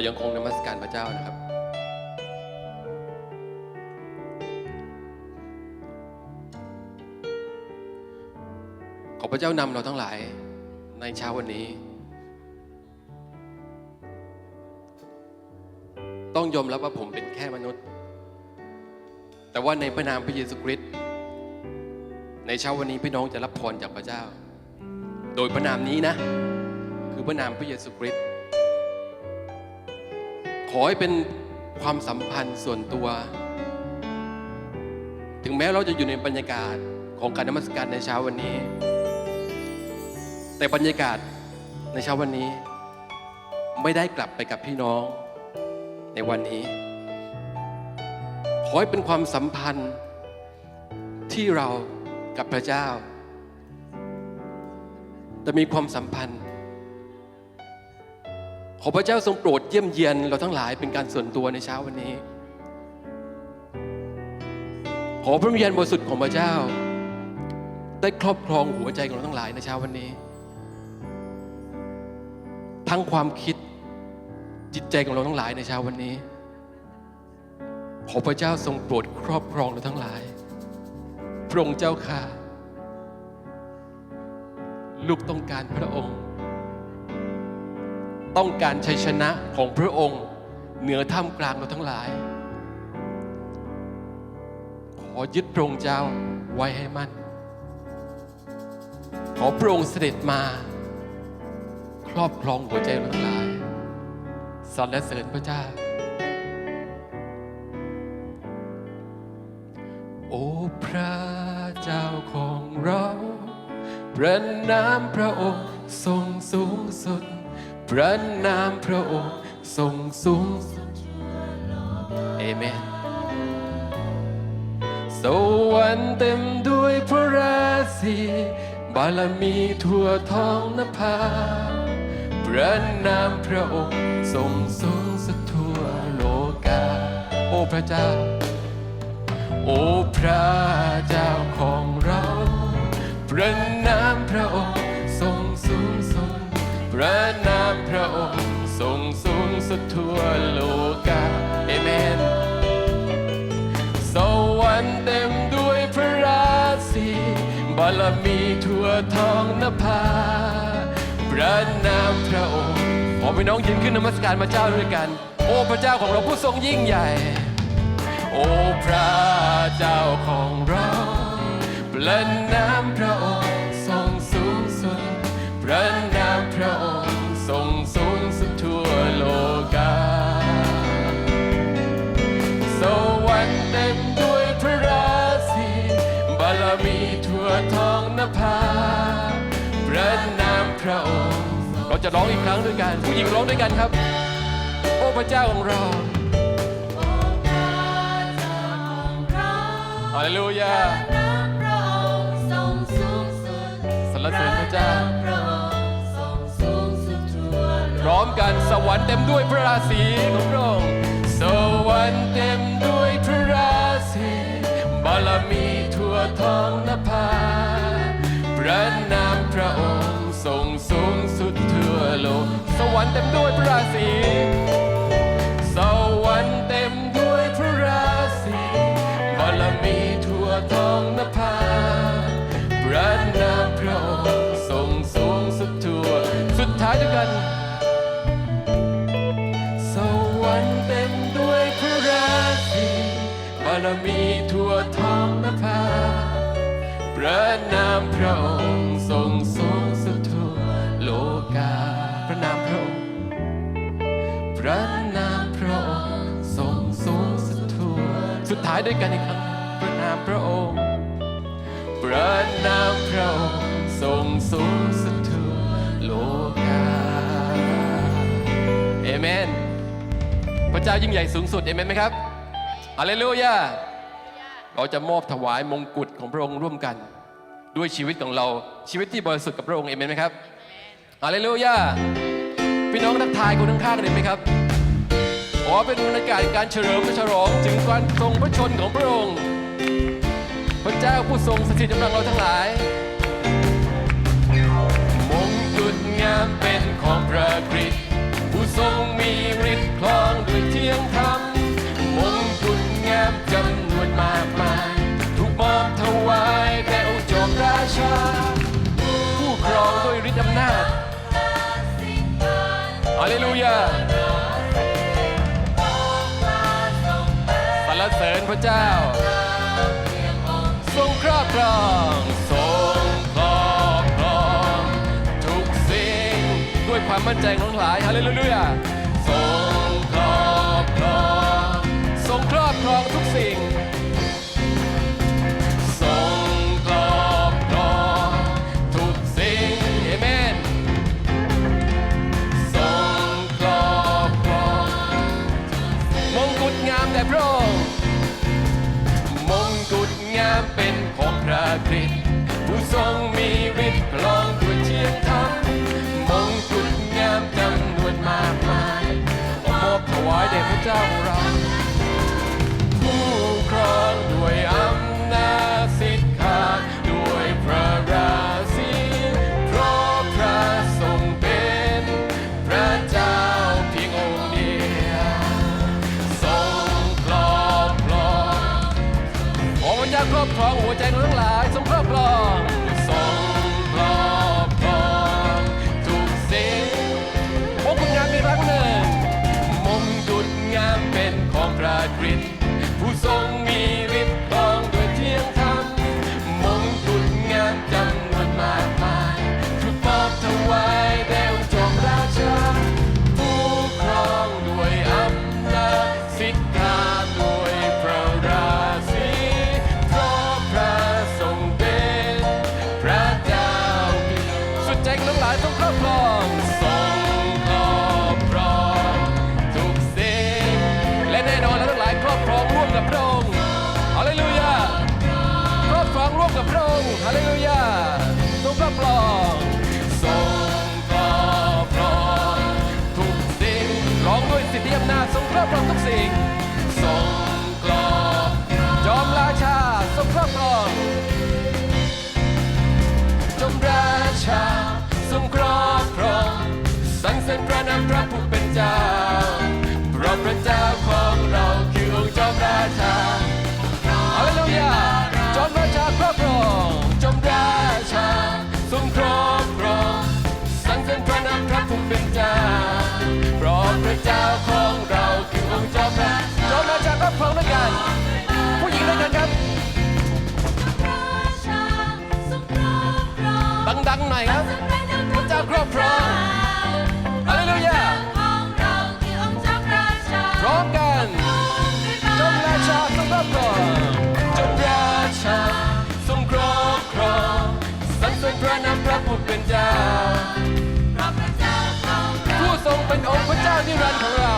เรายังคงนมัสการพระเจ้านะครับ ขอพระเจ้านำเราทั้งหลายในเช้าวันนี้ ต้องยอมรับว่าผมเป็นแค่มนุษย์ แต่ว่าในพระนามพระเยซูคริสต์ในเช้าวันนี้พี่น้องจะรับพรจากพระเจ้า โดยพระนามนี้นะ คือพระนามพระเยซูคริสต์ ขอให้เป็นความสัมพันธ์ส่วนตัว ถึงแม้เราจะอยู่ในบรรยากาศของการนมัสการในเช้าวันนี้ แต่บรรยากาศในเช้าวันนี้ ไม่ได้กลับไปกับพี่น้องในวันนี้ ขอให้เป็นความสัมพันธ์ที่เรากับพระเจ้า จะมีความสัมพันธ์ ขอพระเจ้าทรงโปรดเยี่ยมเยียนเราทั้งหลายเป็นการส่วนตัวในเช้าวันนี้ ขอพระวิญญาณบริสุทธิ์ของพระเจ้า ได้ครอบครองหัวใจของเราทั้งหลายในเช้าวันนี้ ทั้งความคิดจิตใจของเราทั้งหลายในเช้าวันนี้ ขอพระเจ้าทรงโปรดครอบครองเราทั้งหลาย พระองค์เจ้าค่ะ ลูกต้องการพระองค์ ต้องการชัยชนะของพระองค์ เหนือท่ามกลางเราทั้งหลาย ขอยึดพระองค์เจ้าไว้ให้มั่น ขอพระองค์เสด็จมา ครอบครองหัวใจเราทั้งหลายสรรเสริญพระเจ้า โอ้พระเจ้าของเราพระนามพระองค์ทรงสูง พระนามพระองค์ทรงสูงสุดเอเมนสวรรค์เต็มด้วยพระราศีบารมีทั่วท้องนภาพระนามพระองค์ทรงสูงสุดทั่วโลกา โอ้พระเจ้า โอ้พระเจ้าของเรา พระนามพระองค์ ระนามพระองค์ทรงสูงสุดทั่วโลกาเอเมน สวรรค์เต็มด้วยพระราศีบารมีทั่วท้องนภา พระนามพระองค์ขอพี่น้องยืนขึ้นนมัสการพระเจ้าด้วยกัน โอ้พระเจ้าของเราผู้ทรงยิ่งใหญ่ โอ้พระเจ้าของเราพระน พระองค์ เราจะร้องอีกครั้งด้วยกัน ผู้หญิงร้องด้วยกันครับ โอ้พระเจ้าของเราฮาเลลูยาสรรเสริญพระเจ้า พร้อมกันสวรรค์เต็มด้วยพระราศีของพระองค์สวรรค์เต็มด้วยพระราศีบารมีทั่วท้องนภาพระนามพระองค์ ทรงสูงสุดทั่วโลก สวรรค์เต็มด้วยพระราศีสวรรค์เต็มด้วยพระราศีบารมีทั่วท้องนภาพระนามพระองค์ทรงสูงสุดทั่ว สุดท้ายด้วยกัน สวรรค์เต็มด้วยพระราศีบารมีทั่วท้องนภาพระนามพระองค์ทรงสูง ดท้ายด้วยกันอีกครั้งพระนามพระองค์พระนามพระองค์ทรงสูงสุดทั่วโลกาเอเมน พระเจ้ายิ่งใหญ่สูงสุดเอเมนไหมครับฮาเลลูยาเราจะมอบถวายมงกุฎของพระองค์ร่วมกัน ด้วยชีวิตของเราชีวิตที่บริสุทธิ์กับพระองค์เอเมนไหมครับฮาเลลูยาพี่น้องทักทายคนข้างๆเลยไหมครับ อเป็นบรรยากาศการเฉลิมฉลองถึงการทรงพระชนของพระองค์ พระเจ้าผู้ทรงสถิตกำลังเราทั้งหลาย มงกุฎงามเป็นของพระคริสต์ผู้ทรงมีมีฤทธิ์คลองด้วยเที่ยงธรรม มงกุฎงามจำนวนมากมายถูกมอบถวายแด่องค์จอมราชา ผู้ครองด้วยฤทธิ์อำนาจฮาเลลูยา รเสริญพระเจ้า ทรงครอบครองทรงครอบครอง ทุกสิ่งด้วยความมั่นใจของทั้งหลายฮาเลลูยา คริสต์ผู้ทรงมีฤทธิ์คลอง จ้าเพราะพระเจ้าของเราคือองค์จอมราชาฮาเลลูยาจอมราชาครอบครองจอมราชาทรงครอบครองสรรเสริญพระนามพระผู้เป็นเจ้าเพราะพระเจ้าของเราคือองค์จอมราชาจอมราชาครอบครองด้วยกัน ผู้หญิงด้วยกันครับดังๆหน่อยครับพระเจ้าครอบครอง เสริญพระนามพระผู้เป็นเจ้าผู้ทรงเป็นองค์พระเจ้านิรันดร์ของเรา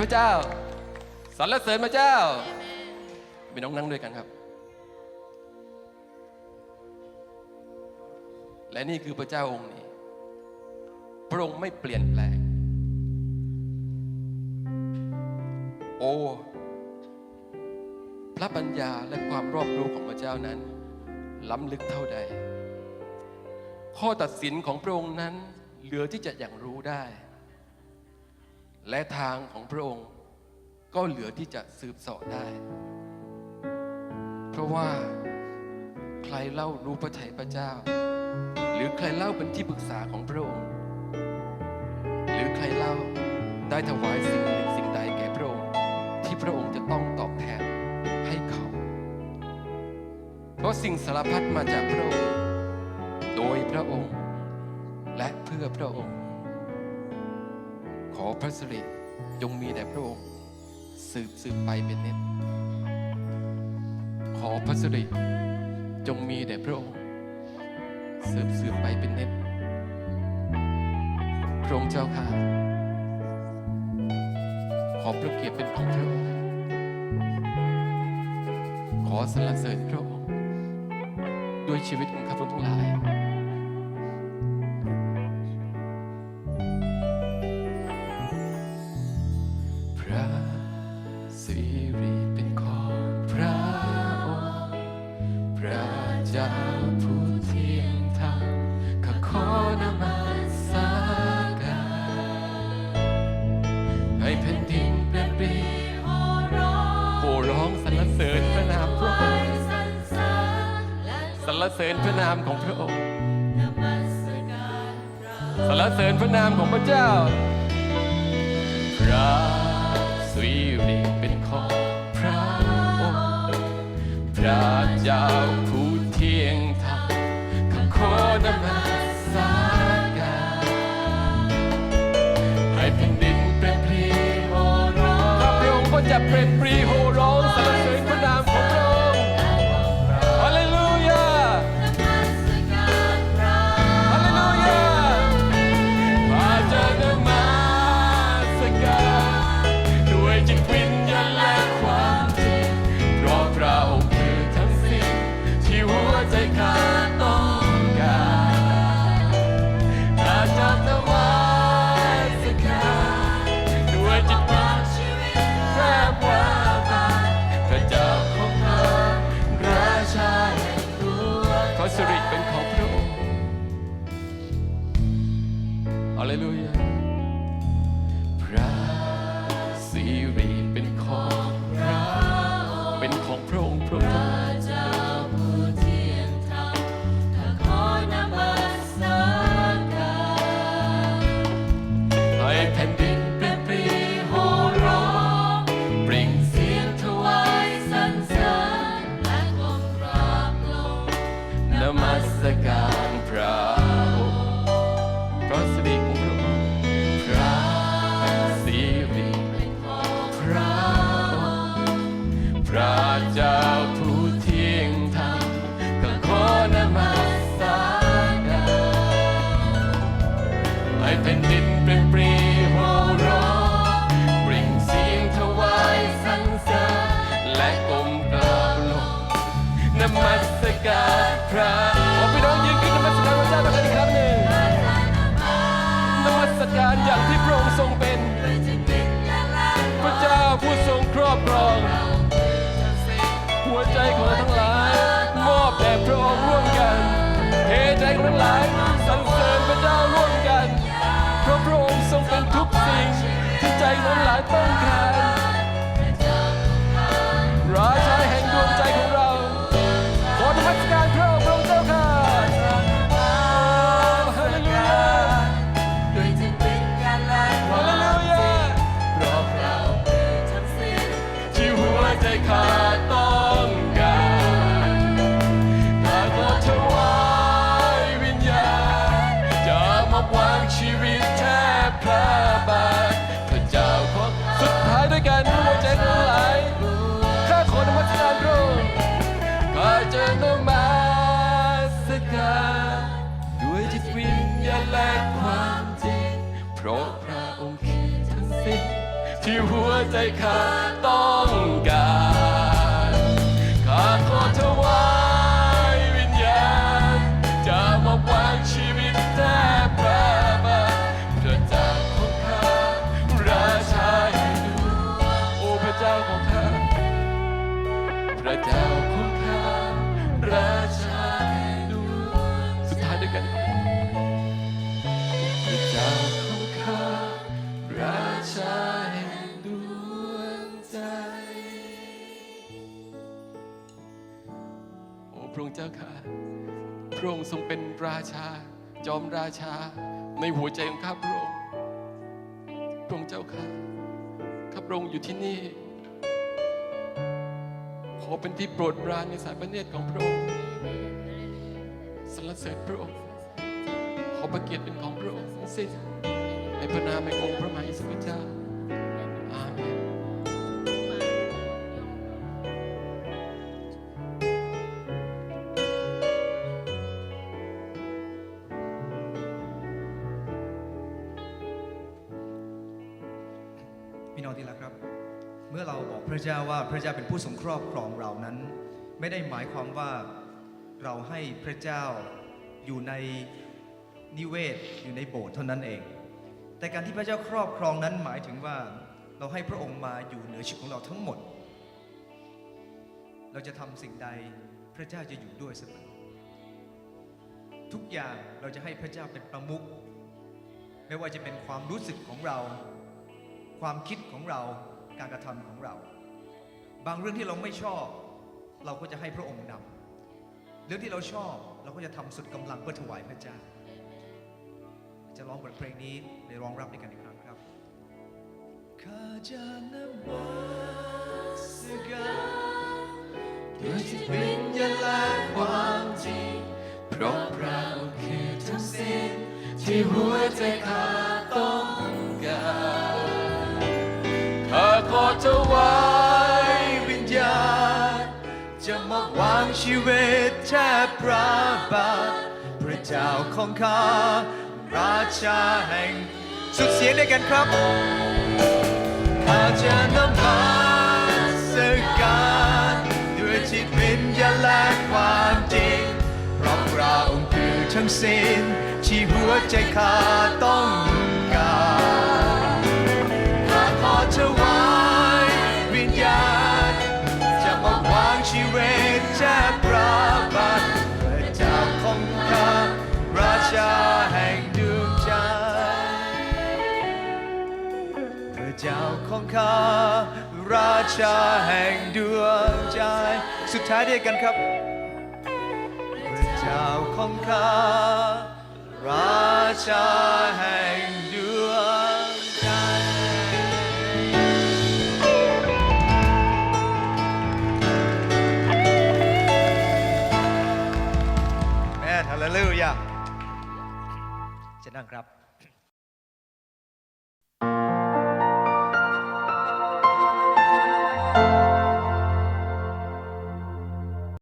พระเจ้าสรรเสริญพระเจ้าพี่น้องนั่งด้วยกันครับ และนี่คือพระเจ้าองค์นี้ พระองค์ไม่เปลี่ยนแปลง โอ้พระปัญญาและความรอบรู้ของพระเจ้านั้น ล้ำลึกเท่าใด ข้อตัดสินของพระองค์นั้นเหลือที่จะอย่างรู้ได้ และทางของพระองค์ก็เหลือที่จะสืบสอบได้ เพราะว่าใครเล่ารู้พระทัยพระเจ้า หรือใครเล่าเป็นที่ปรึกษาของพระองค์ หรือใครเล่าได้ถวายสิ่งหนึ่งสิ่งใดแก่พระองค์ ที่พระองค์จะต้องตอบแทนให้เขา เพราะสิ่งสารพัดมาจากพระองค์ โดยพระองค์ และเพื่อพระองค์ พระสิริจงมีแด่พระองค์สืบสืบไปเป็นนิจขอพระสิริจงมีแด่พระองค์สืบสืบไปเป็นนิจพระองค์เจ้าค่ะ ขอพระเกียรติเป็นของพระองค์ขอสรรเสริญพระองค์ด้วยชีวิตของข้าพเจ้าทั้งหลาย นามของพระองค์สรรเสริญพระนามของพระเจ้า พระสิริเป็นของพระองค์ พระเจ้าผู้เที่ยงธรรมข้าขอนมั ใจของทั้งหลายต้องการ 再看 พระองค์เจ้าข้าพระองค์ทรงเป็นราชา จอมราชา ในหัวใจของข้าพระองค์ พระองค์เจ้าข้าข้าพระองค์อยู่ที่นี่ ขอเป็นที่โปรดปรานในสายพระเนตรของพระองค์สรรเสริญพระองค์ ขอพระเกียรติเป็นของพระองค์ทั้งสิ้นในพระนามแห่งองค์พระมหาอิสริเจ้า พี่น้องที่รักครับ เมื่อเราบอกพระเจ้าว่าพระเจ้าเป็นผู้ทรงครอบครองเรานั้น ไม่ได้หมายความว่าเราให้พระเจ้าอยู่ในนิเวศอยู่ในโบสถ์เท่านั้นเอง แต่การที่พระเจ้าครอบครองนั้นหมายถึงว่าเราให้พระองค์มาอยู่เหนือชีวิตของเราทั้งหมด เราจะทำสิ่งใดพระเจ้าจะอยู่ด้วยเสมอทุกอย่างเราจะให้พระเจ้าเป็นประมุขไม่ว่าจะเป็นความรู้สึกของเรา ความคิดของเราการกระทำของเรา บางเรื่องที่เราไม่ชอบ เราก็จะให้พระองค์นำเรื่องที่เราชอบเราก็จะทำสุดกำลังเพื่อถวายพระเจ้า จะร้องบทเพลงนี้ในร้องรับด้วยกันอีกครั้งครับข้าจะนมัสการด้วยจิตวิญญาณและความจริงเพราะพระองค์คือทั้งสิ้นที่หัวใจข้าต้อง วิตแทบพระบาทพระเจ้าของข้าราชาแห่ง สุดเสียงด้วยกันครับข้าจะนมัสการด้วยจิตวิญญาณและความจริงเพราะพระองค์คือทั้งสิ้นที่หัวใจข้าต้อง พระเจ้าของข้าราชาแห่งดวงใจ สุดท้ายเดียวกันครับ พระเจ้าของข้าราชาแห่งดวง